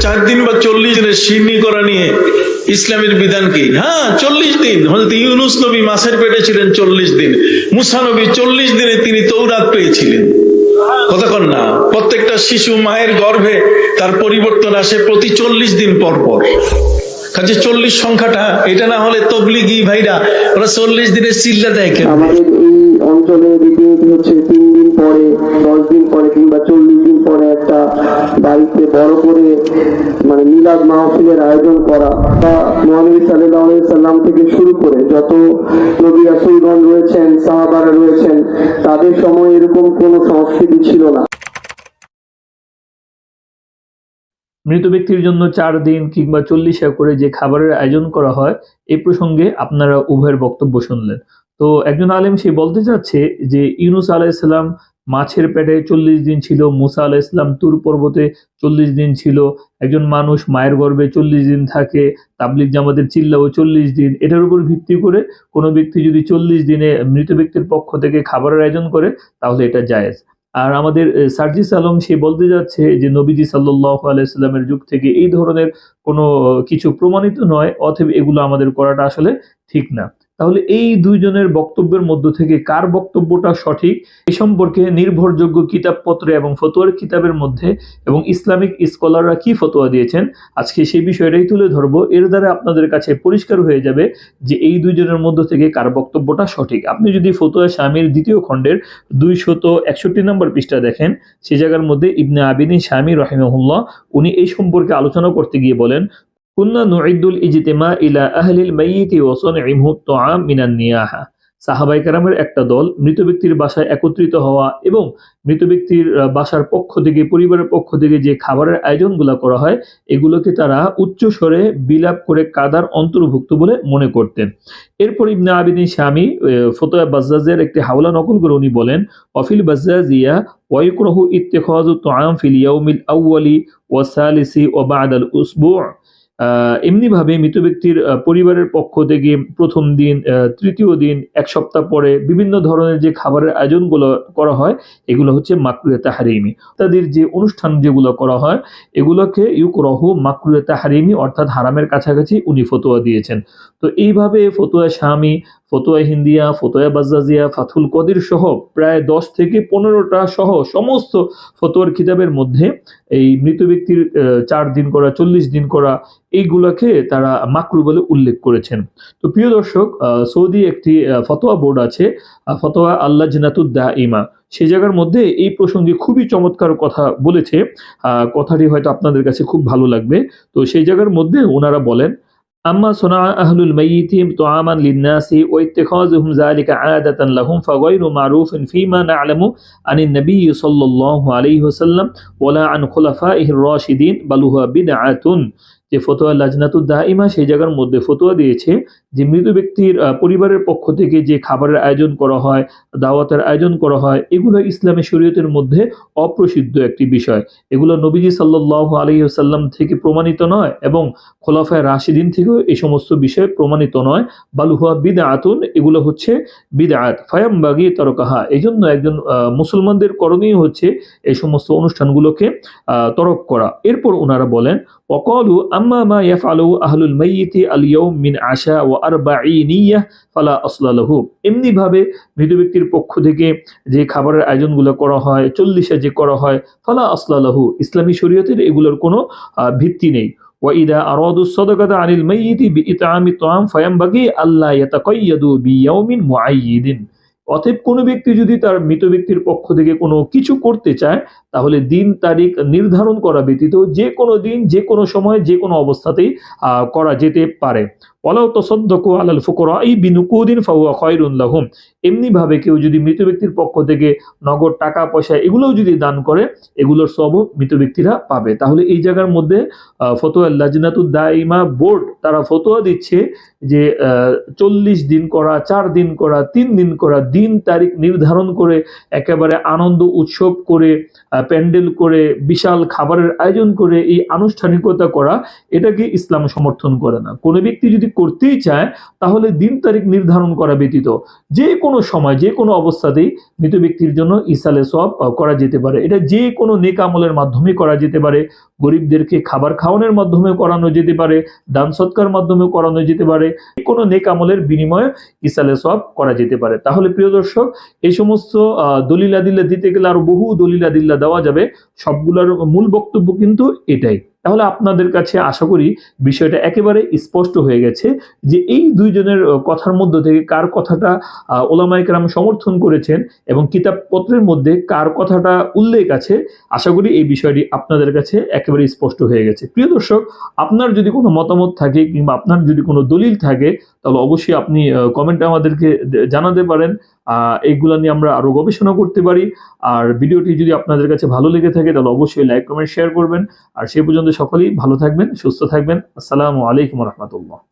চার দিন বা চল্লিশ দিনের সিন্নি করা নিয়ে ইসলামের বিধান কি? হ্যাঁ চল্লিশ দিন। হয়তো ইউনুস নবী মাসের পেটে ছিলেন চল্লিশ দিন। মুসা নবী চল্লিশ দিনে তিনি তৌরাত পেয়েছিলেন। কতক্ষণ না। প্রত্যেকটা শিশু মায়ের গর্ভে তার পরিবর্তন আসে প্রতি চল্লিশ দিন পর পর। কাজে চল্লিশ সংখ্যাটা, এটা না হলে তবলিগি ভাইরা ওরা চল্লিশ দিনের চিল্লা দেয় কেন? অঞ্চলে রীতিনীতি হচ্ছে তিন দিন পরে, দশ দিন পরে কিংবা চল্লিশ দিন পরে একটা বাড়িতে বড় করে মানে মিলাদ মাহফিলের আয়োজন করা বা মহানবী সাল্লাহ সাল্লাম থেকে শুরু করে যত নবী আসুলগণ রয়েছেন, সাহাবারা রয়েছেন, তাদের সময় এরকম কোনো সংস্কৃতি ছিল না। মৃত ব্যক্তির জন্য চার দিন কিংবা চল্লিশা করে যে খাবারের আয়োজন করা হয়, এ প্রসঙ্গে আপনারা উভয়ের বক্তব্য শুনলেন। তো একজন আলেম সে বলতে চাচ্ছে যে, ইউনুস আলাইসাল্লাম মাছের পেটে চল্লিশ দিন ছিল, মুসা আলাইসাল্লাম তুর পর্বতে চল্লিশ দিন ছিল, একজন মানুষ মায়ের গর্ভে চল্লিশ দিন থাকে তাবলিক জামাতের চিল্লাও চল্লিশ দিন। এটার উপর ভিত্তি করে কোনো ব্যক্তি যদি চল্লিশ দিনে মৃত ব্যক্তির পক্ষ থেকে খাবারের আয়োজন করে, তাহলে এটা জায়েজ। আর আমাদের সার্জিস আলম সে বলতে যাচ্ছে যে, নবীজি সাল্লাহ আলাইস্লামের যুগ থেকে এই ধরনের কোনো, কিছু প্রমাণিত নয় অথবা এগুলো আমাদের করাটা আসলে ঠিক না। তাহলে এই দুইজনের বক্তব্যের মধ্য থেকে কার বক্তব্যটা সঠিক এ সম্পর্কে নির্ভরযোগ্য কিতাবপত্র এবং ফতোয়ার কিতাবের মধ্যে এবং ইসলামিক স্কলাররা কি ফতোয়া দিয়েছেন, আজকে সেই বিষয়টাই তুলে ধরবো। এর দ্বারা আপনাদের কাছে পরিষ্কার হয়ে যাবে যে এই দুইজনের মধ্য থেকে কার বক্তব্যটা সঠিক। আপনি যদি ফতোয়া স্বামীর দ্বিতীয় খণ্ডের দুইশত একষট্টি নম্বর পৃষ্ঠা দেখেন, সে জায়গার মধ্যে ইবনে আবিদিন স্বামী রহিমহুল্লাহ, উনি এই সম্পর্কে আলোচনা করতে গিয়ে বলেন কুন্না নুইদুল ইজতেমা ইলা আহলিল মাইয়িতি ওয়া সানইমহু তুআম মিনান নিয়াহা সাহাবাই কারামের একটা দল মৃত ব্যক্তির বাসায় একত্রিত হওয়া এবং মৃত ব্যক্তির বাসার পক্ষ থেকে, পরিবারের পক্ষ থেকে যে খাবারের আয়োজনগুলো করা হয়, এগুলোকে তারা উচ্চ স্বরে বিলাপ করে কাদার অন্তর্ভুক্ত বলে মনে করতেন। এরপর ইবনে আবিদিন স্বামী ফতোয়া বাজ্জাজের একটি হাওলা নকল করে উনি বলেন, অফিল বাজ্জাজিয়া ওয়াইকুরহু ইত্তেখাজু তুআম ফিল ইয়াউমিল আউয়ালি ওয়া সালিসি ওয়া বাদাল উসবু' এমনিভাবে মৃত ব্যক্তির পরিবারের পক্ষ থেকে প্রথম দিন তৃতীয় দিন, এক সপ্তাহ পরে বিভিন্ন ধরনের যে খাবারের আয়োজনগুলো করা হয়, এগুলো হচ্ছে মাকরুয়ে তাহারিমি। তাদের যে অনুষ্ঠান যেগুলো করা হয়, এগুলোকে ইউকরহু মাকরুয়ে তাহারিমি অর্থাৎ হারামের কাছাকাছি উনি ফতোয়া দিয়েছেন। তো এইভাবে ফতোয়া স্বামী ফতোয়া হিন্দিয়া, ফতোয়া বাজাজিয়া ফাথুল কদির সহ প্রায় দশ থেকে পনেরোটা সহ সমস্ত ফতোয়ার কিতাবের মধ্যে এই মৃত ব্যক্তির চার দিন করা, চল্লিশ দিন করা এইগুলাকে তারা মাকরু বলে উল্লেখ করেছেন। তো প্রিয় দর্শক সৌদি একটি ফতোয়া বোর্ড আছে ফতোয়া আল্লাহ জিনাতুদ্দাহ ইমা সে জায়গার মধ্যে এই প্রসঙ্গে খুবই চমৎকার কথা বলেছে। কথাটি হয়তো আপনাদের কাছে খুব ভালো লাগবে। তো সেই জায়গার মধ্যে ওনারা বলেন, আম্মা সোনা আহলুল তো আমান লিন্নাসি ও যালিকা আদাতান লাহুম মারুফিন ফিমা না'লামু আনিন নবী সাল্লাল্লাহু আলাইহি ওয়াসাল্লাম ওয়ালা আন খুলাফাইহির রাশিদিন বাল বিদআতুন। যে ফতোয়া লাজনাতুদ দাইমা সেই জায়গার মধ্যে ফতোয়া দিয়েছে যে মৃত ব্যক্তির পরিবারের পক্ষ থেকে যে খাবারের আয়োজন করা হয়, দাওয়াতের আয়োজন করা হয়, এগুলো ইসলামী শরীয়তের মধ্যে অপ্রসিদ্ধ একটি বিষয়। এগুলো নবীজি সাল্লাহ আলহিহাল্লাম থেকে প্রমাণিত নয় এবং খোলাফায় রাশিদিন থেকেও এই সমস্ত বিষয় প্রমাণিত নয়। বালুহুয়া বিদা আতুন এগুলো হচ্ছে বিদায়াত ফায়াম বাগি তরকাহা এই জন্য একজন মুসলমানদের করণীয় হচ্ছে এই সমস্ত অনুষ্ঠানগুলোকে তরক করা। এরপর ওনারা বলেন وقالوا أما ما يفعله أهل الميت اليوم من عشاء وأربعينية ফালা আসলা লাহু এমনি ভাবে মৃত ব্যক্তির পক্ষ থেকে যে খাবারের আয়োজনগুলো করা হয় চল্লিশে যে করা হয় ফালা আসলা লাহু ইসলামী শরীয়তের এগুলোর কোনো আহ, ভিত্তি নেই وإذا أرادوا الصدقة عن الميت بإطعام الطعام فينبغي ألا يتقيدوا بيوم معين অতএব কোনো ব্যক্তি যদি তার মৃত ব্যক্তির পক্ষ থেকে কোনো কিছু করতে চায়, তাহলে দিন তারিখ নির্ধারণ করা ব্যতীত যে কোনো দিন, যে কোনো সময়, যে কোনো অবস্থাতেই করা যেতে পারে। ওয়ালাউ তাসাদ্দাকু আলাল ফুকরা বিনুকুদিন ফাহুয়া খায়রুন লাহুম। এমনি ভাবে কেউ যদি মৃত ব্যক্তির পক্ষ থেকে নগদ টাকা, পয়সা এগুলোও যদি দান করে, এগুলোর মৃত ব্যক্তিরা পাবে। তাহলে এই জায়গার মধ্যে ফতোয়া বোর্ড তারা ফতোয়া দিচ্ছে যে চল্লিশ দিন করা, চার দিন করা, তিন দিন করা, দিন তারিখ নির্ধারণ করে একেবারে আনন্দ উৎসব করে প্যান্ডেল করে, বিশাল খাবারের আয়োজন করে এই আনুষ্ঠানিকতা করা, এটাকে ইসলাম সমর্থন করে না। কোনো ব্যক্তি যদি করতেই চায়, তাহলে দিন তারিখ নির্ধারণ করা ব্যতীত। যে কোনো সময়, যে কোনো অবস্থাতেই মৃত ব্যক্তির জন্য ইসালে সব করা যেতে পারে। এটা যে কোনো নেক আমলের মাধ্যমে করা যেতে পারে। গরিবদেরকে খাবার খাওয়ানোর মাধ্যমে করানো যেতে পারে। দান সৎকার মাধ্যমে করানো যেতে পারে। কোনো নেক আমলের বিনিময়ে ইসালে সব করা যেতে পারে। তাহলে প্রিয় দর্শক, এই সমস্ত দলিলাদিল্লা দিতে গেলে আরও বহু দলিলাদিল্লা দেওয়া যাবে। সবগুলোর মূল বক্তব্য কিন্তু এটাই। তাহলে আপনাদের কাছে আশা করি বিষয়টা একেবারে স্পষ্ট হয়ে গেছে যে এই দুইজনের কথার মধ্য থেকে কার কথাটা ওলামায়ে সমর্থন করেছেন এবং কিতাবপত্রের মধ্যে কার কথাটা উল্লেখ আছে, আশা করি এই বিষয়টি আপনাদের কাছে একেবারে স্পষ্ট হয়ে গেছে। প্রিয় দর্শক, আপনার যদি কোনো মতামত থাকে কিংবা আপনার যদি কোনো দলিল থাকে, তাহলে অবশ্যই আপনি কমেন্টে আমাদেরকে জানাতে পারেন। এইগুলা নিয়ে আমরা আরও গবেষণা করতে পারি। আর ভিডিওটি যদি আপনাদের কাছে ভালো লেগে থাকে, তাহলে অবশ্যই লাইক কমেন্ট শেয়ার করবেন। আর সেই পর্যন্ত সকলেই ভালো থাকবেন, সুস্থ থাকবেন। আসসালামু আলাইকুম রহমতুল্লাহ।